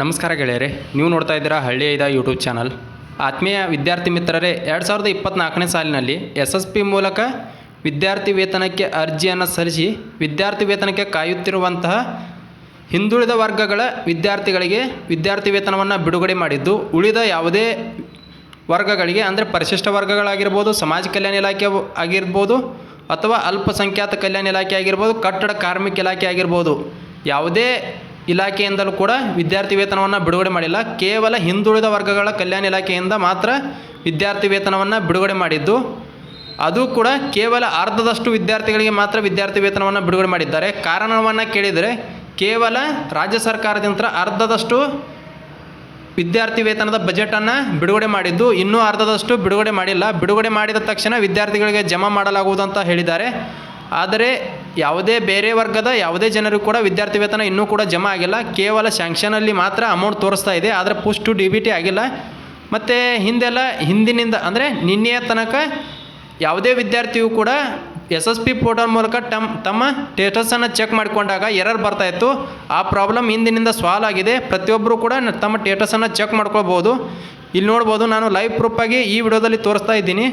ನಮಸ್ಕಾರ ಗೆಳೆಯರೆ, ನೀವು ನೋಡ್ತಾ ಇದ್ದೀರಾ ಹಳ್ಳಿ ಐದ ಯೂಟ್ಯೂಬ್ ಚಾನಲ್ ಆತ್ಮೀಯ ವಿದ್ಯಾರ್ಥಿ ಮಿತ್ರರೇ, ಎರಡು ಸಾವಿರದ ಇಪ್ಪತ್ತ್ನಾಲ್ಕನೇ ಸಾಲಿನಲ್ಲಿ ಎಸ್ ಎಸ್ ಪಿ ಮೂಲಕ ವಿದ್ಯಾರ್ಥಿ ವೇತನಕ್ಕೆ ಅರ್ಜಿಯನ್ನು ಸಲ್ಲಿಸಿ ವಿದ್ಯಾರ್ಥಿ ವೇತನಕ್ಕೆ ಕಾಯುತ್ತಿರುವಂತಹ ಹಿಂದುಳಿದ ವರ್ಗಗಳ ವಿದ್ಯಾರ್ಥಿಗಳಿಗೆ ವಿದ್ಯಾರ್ಥಿ ವೇತನವನ್ನು ಬಿಡುಗಡೆ ಮಾಡಿದ್ದು, ಉಳಿದ ಯಾವುದೇ ವರ್ಗಗಳಿಗೆ, ಅಂದರೆ ಪರಿಶಿಷ್ಟ ವರ್ಗಗಳಾಗಿರ್ಬೋದು, ಸಮಾಜ ಕಲ್ಯಾಣ ಇಲಾಖೆ ಆಗಿರ್ಬೋದು, ಅಥವಾ ಅಲ್ಪಸಂಖ್ಯಾತ ಕಲ್ಯಾಣ ಇಲಾಖೆ ಆಗಿರ್ಬೋದು, ಕಟ್ಟಡ ಕಾರ್ಮಿಕ ಇಲಾಖೆ ಆಗಿರ್ಬೋದು, ಯಾವುದೇ ಇಲಾಖೆಯಿಂದಲೂ ಕೂಡ ವಿದ್ಯಾರ್ಥಿ ವೇತನವನ್ನು ಬಿಡುಗಡೆ ಮಾಡಿಲ್ಲ. ಕೇವಲ ಹಿಂದುಳಿದ ವರ್ಗಗಳ ಕಲ್ಯಾಣ ಇಲಾಖೆಯಿಂದ ಮಾತ್ರ ವಿದ್ಯಾರ್ಥಿ ವೇತನವನ್ನು ಬಿಡುಗಡೆ ಮಾಡಿದ್ದು. ಅದು ಕೂಡ ಕೇವಲ ಅರ್ಧದಷ್ಟು ವಿದ್ಯಾರ್ಥಿಗಳಿಗೆ ಮಾತ್ರ ವಿದ್ಯಾರ್ಥಿ ವೇತನವನ್ನು ಬಿಡುಗಡೆ ಮಾಡಿದ್ದಾರೆ. ಕಾರಣವನ್ನು ಕೇಳಿದರೆ ಕೇವಲ ರಾಜ್ಯ ಸರ್ಕಾರದಿಂದ ಅರ್ಧದಷ್ಟು ವಿದ್ಯಾರ್ಥಿ ವೇತನದ ಬಜೆಟನ್ನು ಬಿಡುಗಡೆ ಮಾಡಿದ್ದು. ಇನ್ನೂ ಅರ್ಧದಷ್ಟು ಬಿಡುಗಡೆ ಮಾಡಿಲ್ಲ. ಬಿಡುಗಡೆ ಮಾಡಿದ ತಕ್ಷಣ ವಿದ್ಯಾರ್ಥಿಗಳಿಗೆ ಜಮಾ ಮಾಡಲಾಗುವುದು ಅಂತ ಹೇಳಿದ್ದಾರೆ. ಆದರೆ ಯಾವುದೇ ಬೇರೆ ವರ್ಗದ, ಯಾವುದೇ ಜನರಿಗೂ ಕೂಡ ವಿದ್ಯಾರ್ಥಿ ವೇತನ ಇನ್ನೂ ಕೂಡ ಜಮಾ ಆಗಿಲ್ಲ. ಕೇವಲ ಸ್ಯಾಂಕ್ಷನಲ್ಲಿ ಮಾತ್ರ ಅಮೌಂಟ್ ತೋರಿಸ್ತಾ ಇದೆ. ಆದರೆ ಪುಷ್ಟು ಡಿ ಬಿ ಟಿ ಆಗಿಲ್ಲ. ಮತ್ತು ಹಿಂದೆಲ್ಲ, ಹಿಂದಿನಿಂದ ಅಂದರೆ ನಿನ್ನೆಯ ತನಕ ಯಾವುದೇ ವಿದ್ಯಾರ್ಥಿಯು ಕೂಡ ಎಸ್ ಎಸ್ ಪಿ ಪೋರ್ಟಲ್ ಮೂಲಕ ತಮ್ಮ ತಮ್ಮ ಸ್ಟೇಟಸನ್ನು ಚೆಕ್ ಮಾಡಿಕೊಂಡಾಗ ಎರರ್ ಬರ್ತಾ ಇತ್ತು. ಆ ಪ್ರಾಬ್ಲಮ್ ಹಿಂದಿನಿಂದ ಸಾಲ್ವ್ ಆಗಿದೆ. ಪ್ರತಿಯೊಬ್ಬರು ಕೂಡ ತಮ್ಮ ಸ್ಟೇಟಸನ್ನು ಚೆಕ್ ಮಾಡ್ಕೊಳ್ಬೋದು. ಇಲ್ಲಿ ನೋಡ್ಬೋದು ನಾನು ಲೈವ್ ಪ್ರೂಫಾಗಿ ಈ ವಿಡಿಯೋದಲ್ಲಿ ತೋರಿಸ್ತಾ ಇದ್ದೀನಿ.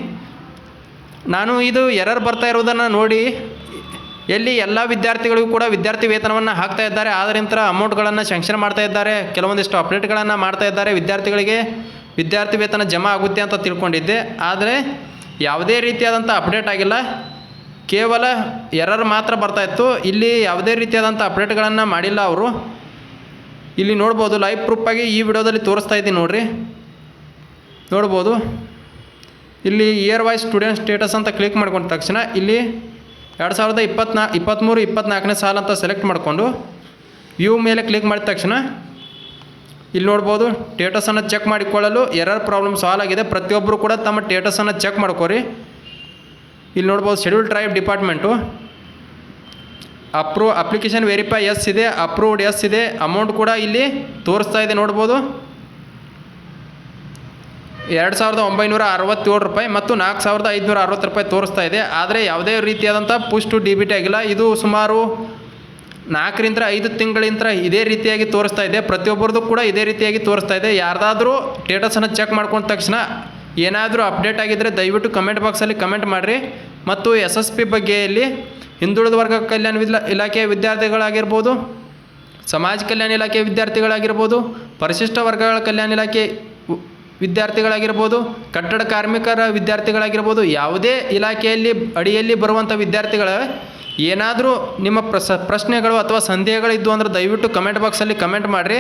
ನಾನು ಇದು ಎರರ್ ಬರ್ತಾ ಇರೋದನ್ನು ನೋಡಿ ಎಲ್ಲಿ ಎಲ್ಲ ವಿದ್ಯಾರ್ಥಿಗಳಿಗೂ ಕೂಡ ವಿದ್ಯಾರ್ಥಿ ವೇತನವನ್ನು ಹಾಕ್ತಾ ಇದ್ದಾರೆ. ಆದ್ದರಿಂದ ಅಮೌಂಟ್ಗಳನ್ನು ಸ್ಯಾಂಕ್ಷನ್ ಮಾಡ್ತಾ ಇದ್ದಾರೆ. ಕೆಲವೊಂದಿಷ್ಟು ಅಪ್ಡೇಟ್ಗಳನ್ನು ಮಾಡ್ತಾ ಇದ್ದಾರೆ. ವಿದ್ಯಾರ್ಥಿಗಳಿಗೆ ವಿದ್ಯಾರ್ಥಿ ವೇತನ ಜಮಾ ಆಗುತ್ತೆ ಅಂತ ತಿಳ್ಕೊಂಡಿದ್ದೆ. ಆದರೆ ಯಾವುದೇ ರೀತಿಯಾದಂಥ ಅಪ್ಡೇಟ್ ಆಗಿಲ್ಲ. ಕೇವಲ ಎರರ್ ಮಾತ್ರ ಬರ್ತಾ ಇತ್ತು. ಇಲ್ಲಿ ಯಾವುದೇ ರೀತಿಯಾದಂಥ ಅಪ್ಡೇಟ್ಗಳನ್ನು ಮಾಡಿಲ್ಲ ಅವರು. ಇಲ್ಲಿ ನೋಡ್ಬೋದು ಲೈವ್ ಪ್ರೂಫಾಗಿ ಈ ವಿಡಿಯೋದಲ್ಲಿ ತೋರಿಸ್ತಾ ಇದ್ದೀನಿ ನೋಡಿರಿ. ನೋಡ್ಬೋದು. ಇಲ್ಲಿ ಇಯರ್ ವೈಸ್ ಸ್ಟೂಡೆಂಟ್ ಸ್ಟೇಟಸ್ ಅಂತ ಕ್ಲಿಕ್ ಮಾಡ್ಕೊಂಡ ತಕ್ಷಣ ಇಲ್ಲಿ ಎರಡು ಸಾವಿರದ ಇಪ್ಪತ್ನಾ ಇಪ್ಪತ್ತ್ಮೂರು ಇಪ್ಪತ್ತ್ನಾಲ್ಕನೇ ಸಾಲ ಅಂತ ಸೆಲೆಕ್ಟ್ ಮಾಡಿಕೊಂಡು ವ್ಯೂ ಮೇಲೆ ಕ್ಲಿಕ್ ಮಾಡಿದ ತಕ್ಷಣ ಇಲ್ಲಿ ನೋಡ್ಬೋದು ಟೇಟಸನ್ನು ಚೆಕ್ ಮಾಡಿಕೊಳ್ಳಲು ಎರರ್ ಪ್ರಾಬ್ಲಮ್ ಸಾಲ್ವ್ ಆಗಿದೆ. ಪ್ರತಿಯೊಬ್ಬರು ಕೂಡ ತಮ್ಮ ಟೇಟಸನ್ನು ಚೆಕ್ ಮಾಡ್ಕೋರಿ. ಇಲ್ಲಿ ನೋಡ್ಬೋದು schedule tribe department approve application verify yes ಇದೆ ಅಪ್ರೂವ್ಡ್ ಎಸ್ ಇದೆ. ಅಮೌಂಟ್ ಕೂಡ ಇಲ್ಲಿ ತೋರಿಸ್ತಾ ಇದೆ ನೋಡ್ಬೋದು. ಎರಡು ಸಾವಿರದ ಒಂಬೈನೂರ ಅರವತ್ತೇಳು ರೂಪಾಯಿ ಮತ್ತು ನಾಲ್ಕು ಸಾವಿರದ ಐದುನೂರ ಅರವತ್ತು ರೂಪಾಯಿ ತೋರಿಸ್ತಾ ಇದೆ. ಆದರೆ ಯಾವುದೇ ರೀತಿಯಾದಂಥ ಪುಷ್ಟು ಡಿ ಬಿ ಆಗಿಲ್ಲ. ಇದು ಸುಮಾರು ನಾಲ್ಕರಿಂದ ಐದು ತಿಂಗಳಿಂದ ಇದೇ ರೀತಿಯಾಗಿ ತೋರಿಸ್ತಾ ಇದೆ. ಪ್ರತಿಯೊಬ್ಬರದ್ದು ಕೂಡ ಇದೇ ರೀತಿಯಾಗಿ ತೋರಿಸ್ತಾ ಇದೆ. ಯಾರ್ದಾದರೂ ಸ್ಟೇಟಸನ್ನು ಚೆಕ್ ಮಾಡ್ಕೊಂಡ ತಕ್ಷಣ ಏನಾದರೂ ಅಪ್ಡೇಟ್ ಆಗಿದ್ದರೆ ದಯವಿಟ್ಟು ಕಮೆಂಟ್ ಬಾಕ್ಸಲ್ಲಿ ಕಮೆಂಟ್ ಮಾಡಿರಿ. ಮತ್ತು ಎಸ್ ಎಸ್ ಪಿ ಬಗ್ಗೆ ಇಲ್ಲಿ ಹಿಂದುಳಿದ ವರ್ಗ ಕಲ್ಯಾಣ ಇಲಾಖೆಯ ವಿದ್ಯಾರ್ಥಿಗಳಾಗಿರ್ಬೋದು, ಸಮಾಜ ಕಲ್ಯಾಣ ಇಲಾಖೆ ವಿದ್ಯಾರ್ಥಿಗಳಾಗಿರ್ಬೋದು, ಪರಿಶಿಷ್ಟ ವರ್ಗಗಳ ಕಲ್ಯಾಣ ಇಲಾಖೆ ವಿದ್ಯಾರ್ಥಿಗಳಾಗಿರ್ಬೋದು, ಕಟ್ಟಡ ಕಾರ್ಮಿಕರ ವಿದ್ಯಾರ್ಥಿಗಳಾಗಿರ್ಬೋದು, ಯಾವುದೇ ಇಲಾಖೆಯಲ್ಲಿ, ಅಡಿಯಲ್ಲಿ ಬರುವಂಥ ವಿದ್ಯಾರ್ಥಿಗಳ, ಏನಾದರೂ ನಿಮ್ಮ ಪ್ರಸ, ಪ್ರಶ್ನೆಗಳು ಅಥವಾ ಸಂದೇಹಗಳಿದ್ದು ಅಂದ್ರೆ ದಯವಿಟ್ಟು ಕಮೆಂಟ್ ಬಾಕ್ಸಲ್ಲಿ ಕಮೆಂಟ್ ಮಾಡಿರಿ.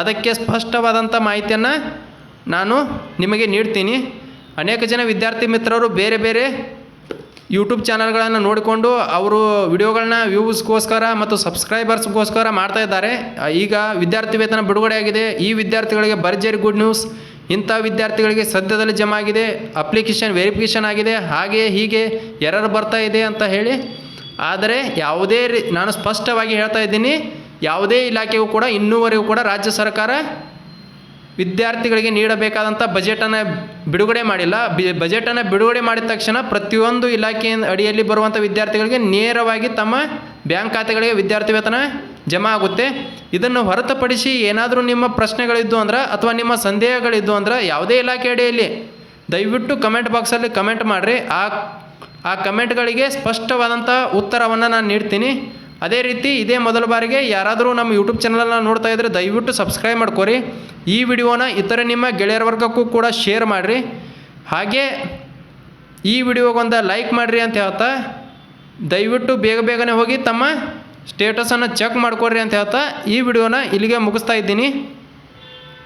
ಅದಕ್ಕೆ ಸ್ಪಷ್ಟವಾದಂಥ ಮಾಹಿತಿಯನ್ನು ನಾನು ನಿಮಗೆ ನೀಡ್ತೀನಿ. ಅನೇಕ ಜನ ವಿದ್ಯಾರ್ಥಿ ಮಿತ್ರರು ಬೇರೆ ಬೇರೆ ಯೂಟ್ಯೂಬ್ ಚಾನಲ್ಗಳನ್ನು ನೋಡಿಕೊಂಡು ಅವರು ವಿಡಿಯೋಗಳನ್ನ ವ್ಯೂಸ್ಗೋಸ್ಕರ ಮತ್ತು ಸಬ್ಸ್ಕ್ರೈಬರ್ಸ್ಗೋಸ್ಕರ ಮಾಡ್ತಾ ಇದ್ದಾರೆ. ಈಗ ವಿದ್ಯಾರ್ಥಿ ವೇತನ ಬಿಡುಗಡೆಯಾಗಿದೆ. ಈ ವಿದ್ಯಾರ್ಥಿಗಳಿಗೆ ಭರ್ಜರಿ ಗುಡ್ ನ್ಯೂಸ್ ಇಂಥ ವಿದ್ಯಾರ್ಥಿಗಳಿಗೆ ಸದ್ಯದಲ್ಲಿ ಜಮಾ ಆಗಿದೆ ಅಪ್ಲಿಕೇಶನ್ ವೆರಿಫಿಕೇಶನ್ ಆಗಿದೆ ಹಾಗೆ ಹೀಗೆ ಎರರ್ ಬರ್ತಾ ಇದೆ ಅಂತ ಹೇಳಿ. ಆದರೆ ಯಾವುದೇ ರೀ, ನಾನು ಸ್ಪಷ್ಟವಾಗಿ ಹೇಳ್ತಾ ಇದ್ದೀನಿ, ಯಾವುದೇ ಇಲಾಖೆಗೂ ಕೂಡ, ಇನ್ನೂವರೆಗೂ ಕೂಡ ರಾಜ್ಯ ಸರ್ಕಾರ ವಿದ್ಯಾರ್ಥಿಗಳಿಗೆ ನೀಡಬೇಕಾದಂಥ ಬಜೆಟನ್ನು ಬಿಡುಗಡೆ ಮಾಡಿಲ್ಲ. ಬಿ, ಬಜೆಟನ್ನು ಬಿಡುಗಡೆ ಮಾಡಿದ ತಕ್ಷಣ ಪ್ರತಿಯೊಂದು ಇಲಾಖೆಯ ಅಡಿಯಲ್ಲಿ ಬರುವಂಥ ವಿದ್ಯಾರ್ಥಿಗಳಿಗೆ ನೇರವಾಗಿ ತಮ್ಮ ಬ್ಯಾಂಕ್ ಖಾತೆಗಳಿಗೆ ವಿದ್ಯಾರ್ಥಿ ವೇತನ ಜಮಾ ಆಗುತ್ತೆ. ಇದನ್ನು ಹೊರತುಪಡಿಸಿ ಏನಾದರೂ ನಿಮ್ಮ ಪ್ರಶ್ನೆಗಳಿದ್ದು ಅಂದ್ರೆ ಅಥವಾ ನಿಮ್ಮ ಸಂದೇಹಗಳಿದ್ದು ಅಂದ್ರೆ ಯಾವುದೇ ಇಲಾಖೆ ಅಡಿಯಲ್ಲಿ, ದಯವಿಟ್ಟು ಕಮೆಂಟ್ ಬಾಕ್ಸಲ್ಲಿ ಕಮೆಂಟ್ ಮಾಡಿರಿ. ಆ ಆ ಕಮೆಂಟ್ಗಳಿಗೆ ಸ್ಪಷ್ಟವಾದಂಥ ಉತ್ತರವನ್ನು ನಾನು ನೀಡ್ತೀನಿ. ಅದೇ ರೀತಿ ಇದೇ ಮೊದಲ ಬಾರಿಗೆ ಯಾರಾದರೂ ನಮ್ಮ ಯೂಟ್ಯೂಬ್ ಚಾನಲನ್ನು ನೋಡ್ತಾ ಇದ್ದರೆ ದಯವಿಟ್ಟು ಸಬ್ಸ್ಕ್ರೈಬ್ ಮಾಡ್ಕೊರಿ. ಈ ವಿಡಿಯೋನ ಇತರ ನಿಮ್ಮ ಗೆಳೆಯರ ವರ್ಗಕ್ಕೂ ಕೂಡ ಶೇರ್ ಮಾಡಿರಿ. ಹಾಗೆ ಈ ವಿಡಿಯೋಗೊಂದು ಲೈಕ್ ಮಾಡಿರಿ ಅಂತ ಹೇಳ್ತಾ, ದಯವಿಟ್ಟು ಬೇಗ ಬೇಗನೆ ಹೋಗಿ ತಮ್ಮ ಸ್ಟೇಟಸನ್ನು ಚೆಕ್ ಮಾಡ್ಕೊಡ್ರಿ ಅಂತ ಹೇಳ್ತಾ ಈ ವಿಡಿಯೋನ ಇಲ್ಲಿಗೆ ಮುಗಿಸ್ತಾ ಇದ್ದೀನಿ.